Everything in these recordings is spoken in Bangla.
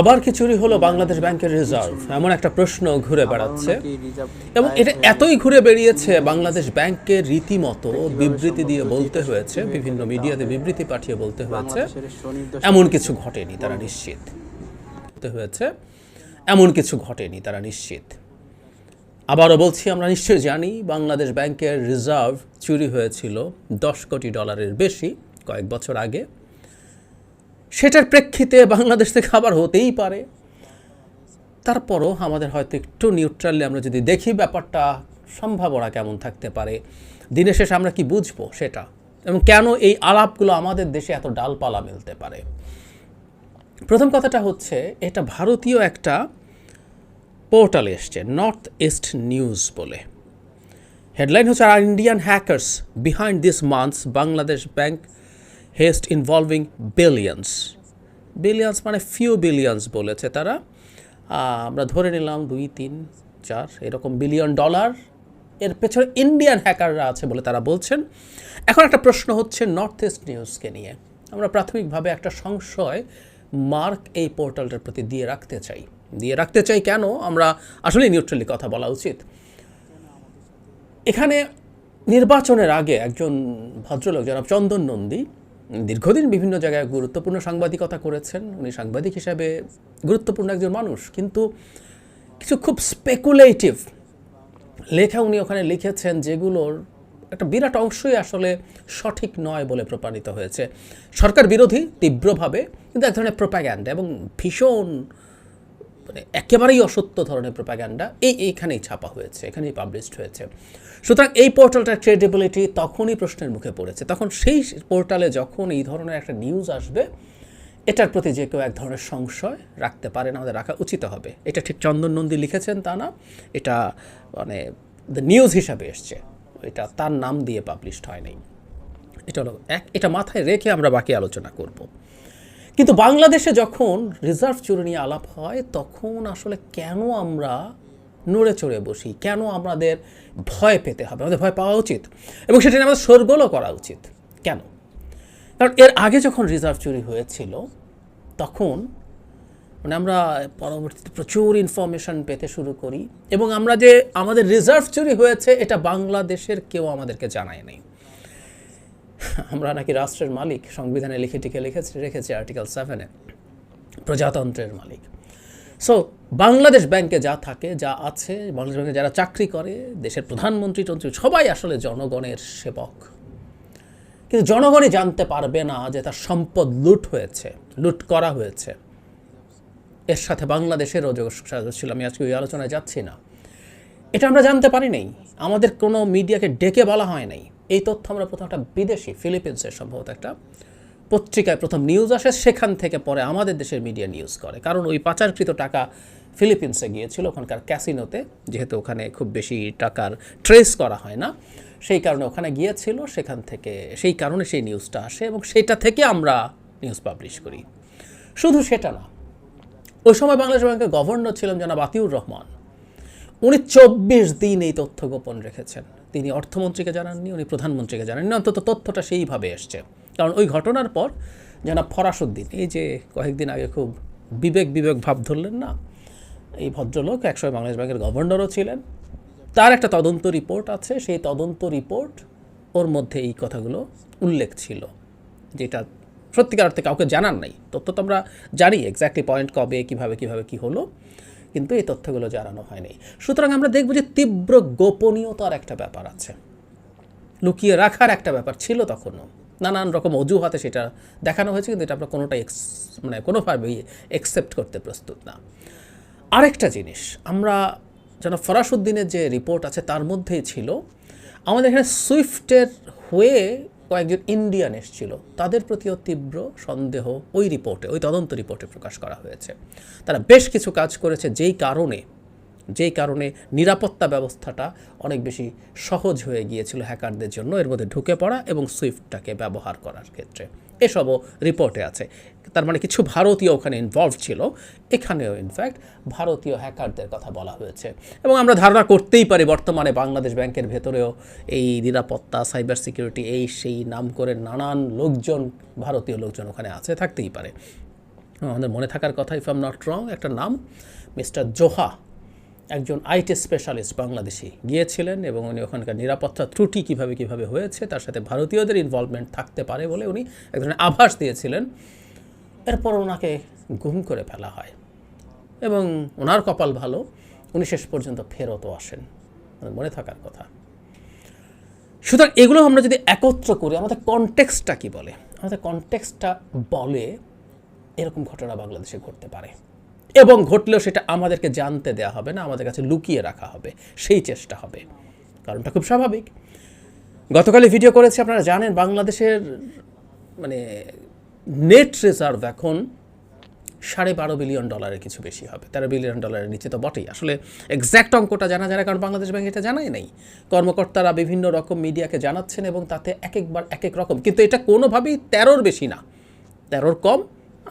আবার কি চুরি হলো বাংলাদেশ ব্যাংকের রিজার্ভ এমন একটা প্রশ্ন ঘুরে বেড়াচ্ছে। এবং এটা এতই ঘুরে বেরিয়েছে বাংলাদেশ ব্যাংকে রীতিমতো বিবৃতি দিয়ে বলতে হয়েছে বিভিন্ন মিডিয়াতে বিবৃতি পাঠিয়ে বলতে হয়েছে। এমন কিছু ঘটেনি তারা নিশ্চিত। হয়েছে এমন কিছু ঘটেনি তারা নিশ্চিত। আবারও বলছি আমরা নিশ্চয়ই জানি বাংলাদেশ ব্যাংকের রিজার্ভ চুরি হয়েছিল দশ কোটি ডলারের বেশি কয়েক বছর আগে। সেটার প্রেক্ষিতে বাংলাদেশ থেকে আবার হতেই পারে। তারপরও আমাদের হয়তো একটু নিউট্রালি আমরা যদি দেখি ব্যাপারটা, সম্ভাবনা কেমন থাকতে পারে, দিনের শেষে আমরা কি বুঝব সেটা? এবং কেন এই আলাপগুলো আমাদের দেশে এত ডালপালা মিলতে পারে? প্রথম কথাটা হচ্ছে, এটা ভারতীয় একটা পোর্টালে এসছে নর্থ ইস্ট নিউজ বলে। হেডলাইন হচ্ছে are Indian hackers behind this months Bangladesh bank heist involving billions billions মানে ফিউ বিলিয়ন্স বলেছে তারা। আমরা ধরে নিলাম দুই, তিন, চার, এরকম বিলিয়ন ডলার এর পেছনে ইন্ডিয়ান হ্যাকাররা আছে বলে তারা বলছেন। এখন একটা প্রশ্ন হচ্ছে নর্থ ইস্ট নিউজকে নিয়ে। আমরা প্রাথমিকভাবে একটা সংশয় মার্ক এই পোর্টালটার প্রতি দিয়ে রাখতে চাই। দিয়ে রাখতে চাই কেন? আমরা আসলে নিউট্রালি কথা বলা উচিত। এখানে নির্বাচনের আগে একজন ভদ্রলোক, জনাব চন্দন নন্দী দীর্ঘদিন বিভিন্ন জায়গায় গুরুত্বপূর্ণ সাংবাদিকতা করেছেন। উনি সাংবাদিক হিসাবে গুরুত্বপূর্ণ একজন মানুষ। কিন্তু কিছু খুব স্পেকুলেটিভ লেখা উনি ওখানে লিখেছেন যেগুলোর একটা বিরাট অংশই আসলে সঠিক নয় বলে প্রমাণিত হয়েছে। সরকার বিরোধী তীব্রভাবে, কিন্তু এক ধরনের প্রোপাগ্যান্ড এবং ভীষণ মানে একেবারেই অসত্য ধরনের প্রোপাগ্যান্ডা এই এইখানেই ছাপা হয়েছে, এখানেই পাবলিশড হয়েছে। সুতরাং এই পোর্টালটার ক্রেডিবিলিটি তখনই প্রশ্নের মুখে পড়েছে, তখন সেই পোর্টালে যখন এই ধরনের একটা নিউজ আসবে, এটার প্রতি যে কেউ এক ধরনের সংশয় রাখতে পারেন আমাদের রাখা উচিত হবে। এটা ঠিক চন্দন নন্দী লিখেছেন তা না, এটা মানে দ্য নিউজ হিসাবে এসছে, এটা তার নাম দিয়ে পাবলিশড হয়নি। এটা হলো এক, এটা মাথায় রেখে আমরা বাকি আলোচনা করব। কিন্তু বাংলাদেশে যখন রিজার্ভ চুরি নিয়ে আলাপ হয়, তখন আসলে কেন আমরা নড়ে চড়ে বসি? কেন আমাদের ভয় পেতে হবে? আমাদের ভয় পাওয়া উচিত? এবং সেটা নিয়ে আমাদের শোরগোলও করা উচিত। কেন? কারণ এর আগে যখন রিজার্ভ চুরি হয়েছিল, তখন মানে আমরা পরবর্তীতে প্রচুর ইনফরমেশন পেতে শুরু করি এবং আমরা যে আমাদের রিজার্ভ চুরি হয়েছে, এটা বাংলাদেশের কেউ আমাদেরকে জানায় নাই। আমরা নাকি রাষ্ট্রের মালিক, সংবিধানে লিখে টিকে লিখেছি, রেখেছি আর্টিকেল সেভেনে প্রজাতন্ত্রের মালিক। সো বাংলাদেশ ব্যাংকে যা থাকে, যা আছে, বাংলাদেশ ব্যাংকে যারা চাকরি করে, দেশের প্রধানমন্ত্রী টন্ত্রী, সবাই আসলে জনগণের সেবক। কিন্তু জনগণই জানতে পারবে না যে তার সম্পদ লুট হয়েছে, লুট করা হয়েছে। এর সাথে বাংলাদেশেরও যোগ ছিল, আমি আজকে ওই আলোচনায় যাচ্ছি না। এটা আমরা জানতে পারি নাই। আমাদের কোনো মিডিয়াকে ডেকে বলা হয় নাই। এই তথ্য আমরা প্রথম একটা বিদেশি, ফিলিপিন্সের সম্ভবত একটা পত্রিকায় প্রথম নিউজ আসে, সেখান থেকে পরে আমাদের দেশের মিডিয়া নিউজ করে। কারণ ওই পাচারকৃত টাকা ফিলিপিন্সে গিয়েছিল, ওখানকার ক্যাসিনোতে যেহেতু ওখানে খুব বেশি টাকার ট্রেস করা হয় না। সেই কারণে ওখানে গিয়েছিল, সেখান থেকে, সেই কারণে সেই নিউজটা আসে এবং সেটা থেকে আমরা নিউজ পাবলিশ করি। শুধু সেটা না, ওই সময় বাংলাদেশ ব্যাংকের গভর্নর ছিলেন জনাব আতিউর রহমান। উনি চব্বিশ দিন এই তথ্য গোপন রেখেছেন। তিনি অর্থমন্ত্রীকে জানাননি, উনি প্রধানমন্ত্রীকে জানাননি। অন্তত তথ্যটা সেইভাবে এসছে। কারণ ওই ঘটনার পর জনাব ফরাসুদ্দিন, এই যে কয়েকদিন আগে খুব বিবেক বিবেক ভাব ধরলেন না, এই ভদ্রলোক একসময় বাংলাদেশ ব্যাংকের গভর্নরও ছিলেন। তার একটা তদন্ত রিপোর্ট আছে, সেই তদন্ত রিপোর্ট ওর মধ্যে এই কথাগুলো উল্লেখ ছিল, যেটা সত্যিকার অর্থে কাউকে জানার নাই। তথ্য তো আমরা জানি এক্স্যাক্টলি পয়েন্ট কবে, কীভাবে কীভাবে কি হলো। কিন্তু এই তথ্যগুলো জানানো হয়নি। সুতরাং আমরা দেখব যে তীব্র গোপনীয়তার একটা ব্যাপার আছে। লুকিয়ে রাখার একটা ব্যাপার ছিল তখনও। নানান রকম অজুহাতে সেটা দেখানো হয়েছে, কিন্তু এটা আমরা কোনোটাই মানে কোনোভাবেই একসেপ্ট করতে প্রস্তুত না। আরেকটা জিনিস, আমরা যেন ফরাসুদ্দিনের যে রিপোর্ট আছে তার মধ্যেই ছিল, আমাদের এখানে সুইফটের হয়ে কয়েকজন ইন্ডিয়ান এসেছিল। তাদের প্রতিও তীব্র সন্দেহ ওই রিপোর্টে, ওই তদন্ত রিপোর্টে প্রকাশ করা হয়েছে। তারা বেশ কিছু কাজ করেছে, যেই কারণে যেই কারণে নিরাপত্তা ব্যবস্থাটা অনেক বেশি সহজ হয়ে গিয়েছিল হ্যাকারদের জন্য। এর মধ্যে ঢুকে পড়া এবং সুইফটটাকে ব্যবহার করার ক্ষেত্রে। এসবও রিপোর্টে আছে। তার মানে কিছু ভারতীয় ওখানে ইনভলভ ছিল। এখানেও ইনফ্যাক্ট ভারতীয় হ্যাকারদের কথা বলা হয়েছে। এবং আমরা ধারণা করতেই পারি, বর্তমানে বাংলাদেশ ব্যাংকের ভেতরেও এই নিরাপত্তা সাইবার সিকিউরিটি এই সেই নাম করে নানান লোকজন, ভারতীয় লোকজন ওখানে আছে, থাকতেই পারে। আমাদের মনে থাকার কথা ইফ আম নট রং একটা নাম, মিস্টার জোহা, একজন আইটি স্পেশালিস্ট বাংলাদেশি গিয়েছিলেন এবং উনি ওখানকার নিরাপত্তা ত্রুটি কীভাবে কীভাবে হয়েছে, তার সাথে ভারতীয়দের ইনভলভমেন্ট থাকতে পারে বলে উনি এক ধরনের আভাস দিয়েছিলেন। এরপর ওনাকে গুম করে ফেলা হয়। এবং ওনার কপাল ভালো, উনি শেষ পর্যন্ত ফেরতও আসেন। মনে থাকার কথা। সুতরাং এগুলো আমরা যদি একত্র করি, আমাদের কনটেক্সটটা কি বলে? আমাদের কনটেক্সটটা বলে এরকম ঘটনা বাংলাদেশে ঘটতে পারে। এবং ঘটলেও সেটা আমাদেরকে জানতে দেওয়া হবে না, আমাদের কাছে লুকিয়ে রাখা হবে। সেই চেষ্টা হবে। কারণটা খুব স্বাভাবিক। গতকালই ভিডিও করেছি, আপনারা জানেন বাংলাদেশের মানে নেট রিজার্ভ এখন সাড়ে বারো বিলিয়ন ডলারের কিছু বেশি হবে। তেরো বিলিয়ন ডলারের নিচে তো বটেই। আসলে এক্স্যাক্ট অঙ্কটা জানা যায় না কারণ বাংলাদেশ ব্যাংক এটা জানাই নাই। কর্মকর্তারা বিভিন্ন রকম মিডিয়াকে জানাচ্ছেন এবং তাতে এক একবার এক এক রকম। কিন্তু এটা কোনোভাবেই তেরোর বেশি না। তেরোর কম।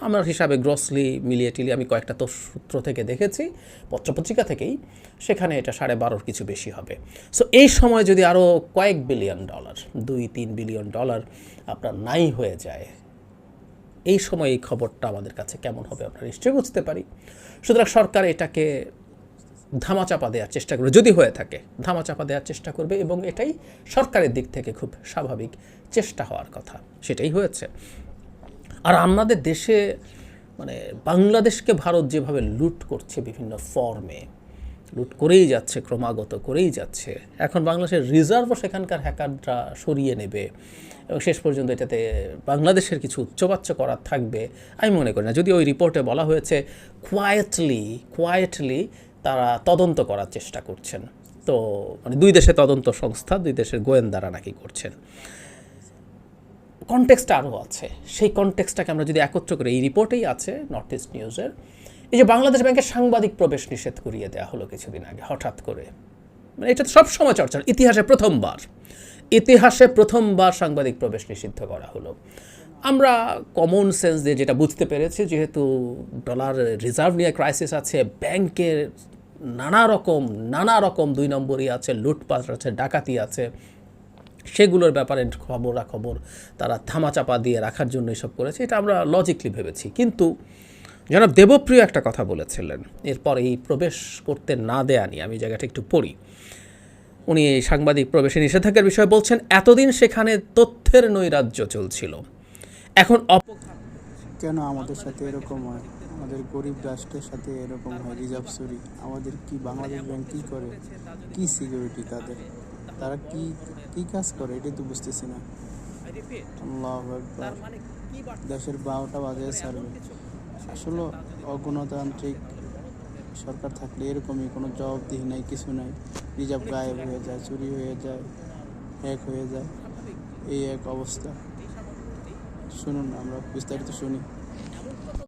আমার হিসাবে গ্রসলি মিলিয়ে টিলিয়ে আমি কয়েকটা তো সূত্র থেকে দেখেছি, পত্রপত্রিকা থেকেই। সেখানে এটা সাড়ে বারোর কিছু বেশি হবে। সো এই সময় যদি আরও কয়েক বিলিয়ন ডলার দুই তিন বিলিয়ন ডলার আপনার নাই হয়ে যায় এই সময় এই খবরটা আমাদের কাছে কেমন হবে আমরা নিশ্চয়ই বুঝতে পারি। সুতরাং সরকার এটাকে ধামাচাপা দেওয়ার চেষ্টা করবে, যদি হয়ে থাকে, ধামাচাপা দেওয়ার চেষ্টা করবে এবং এটাই সরকারের দিক থেকে খুব স্বাভাবিক চেষ্টা হওয়ার কথা, সেটাই হয়েছে। আর আমাদের দেশে মানে বাংলাদেশকে ভারত যেভাবে লুট করছে বিভিন্ন ফর্মে লুট করেই যাচ্ছে, ক্রমাগত করেই যাচ্ছে। এখন বাংলাদেশের রিজার্ভও সেখানকার হ্যাকাররা সরিয়ে নেবে। এবং শেষ পর্যন্ত এটাতে বাংলাদেশের কিছু উচ্চবাচ্য করার থাকবে, আমি মনে করি না। যদি ওই রিপোর্টে বলা হয়েছে কোয়াইটলি কোয়াইটলি তারা তদন্ত করার চেষ্টা করছেন। তো মানে দুই দেশের তদন্ত সংস্থা, দুই দেশের গোয়েন্দারা নাকি করছেন। কনটেক্সটটা আরও আছে। সেই কনটেক্সটটাকে আমরা যদি একত্র করি, এই রিপোর্টেই আছে নর্থ ইস্ট নিউজের এই যে বাংলাদেশ ব্যাংকের সাংবাদিক প্রবেশ নিষেধ করিয়ে দেওয়া হলো কিছুদিন আগে, হঠাৎ করে। মানে এটা তো সবসময় চর্চা, ইতিহাসে প্রথমবার। ইতিহাসে প্রথমবার সাংবাদিক প্রবেশ নিষিদ্ধ করা হলো। আমরা কমন সেন্স দিয়ে যেটা বুঝতে পেরেছি, যেহেতু ডলার রিজার্ভ নিয়ে ক্রাইসিস আছে, ব্যাংকের নানা রকম নানা রকম দুই নম্বরই আছে, লুটপাট আছে, ডাকাতি আছে, সেগুলোর ব্যাপারে খবরাখবর তারা থামাচাপা দিয়ে রাখার জন্য এসব করেছে, এটা আমরা লজিকলি ভেবেছি। কিন্তু জনাব দেবপ্রিয় একটা কথা বলেছিলেন। এরপর এই প্রবেশ করতে না দেয়া নিয়ে আমি জায়গাটা একটু পড়ি। উনি এই সাংবাদিক প্রবেশে নিষেধাজ্ঞার বিষয়ে বলছেন, এতদিন সেখানে তথ্যের নৈরাজ্য চলছিল। এখন অপ কেন আমাদের সাথে এরকম হয়? আমাদের গরিব রাষ্ট্রের সাথে এরকম হয়, রিজার্ভ চুরি। আমাদের কি বাংলাদেশ ব্যাংক কী করে? কি সিকিউরিটি তাদের? তারা কি কি কাজ করে? এটাই তো বুঝতেছি না। দেশের বারোটা বাজে ছাড়বে। আসলে অগণতান্ত্রিক সরকার থাকলে এরকমই কোনো জবাবদিহি নাই, কিছু নাই। রিজার্ভ গায়েব হয়ে যায়, চুরি হয়ে যায়, হ্যাক হয়ে যায়। এই এক অবস্থা। শুনুন, আমরা বিস্তারিত শুনি।